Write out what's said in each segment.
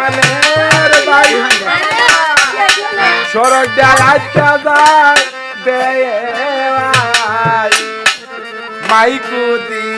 পানের বাইরে সড়ক দেওয়াজ মাইকু দিয়ে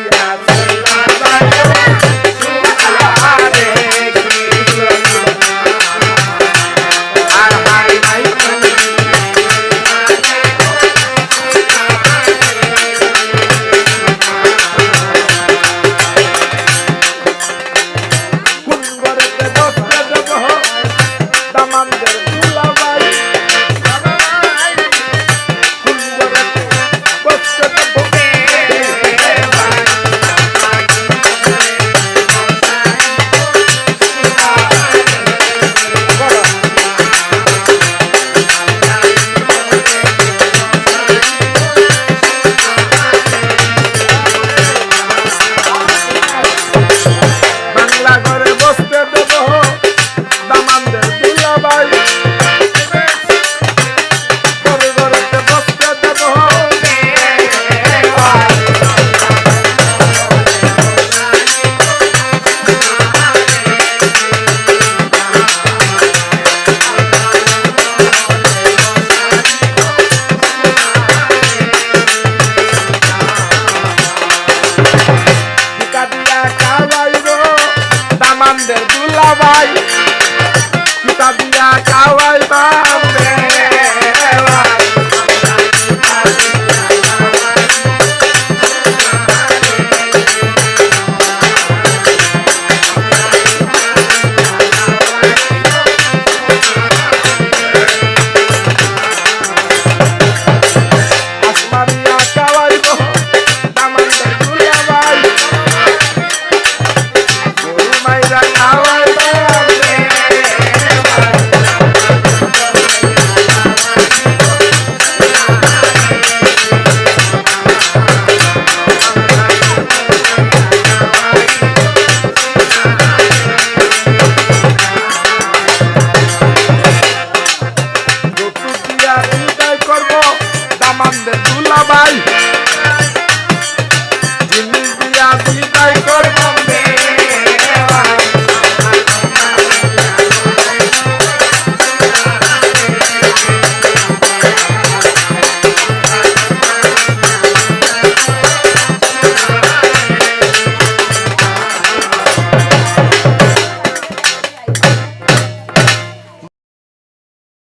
அந்த துலவாய் আমাদের দুলাবাই।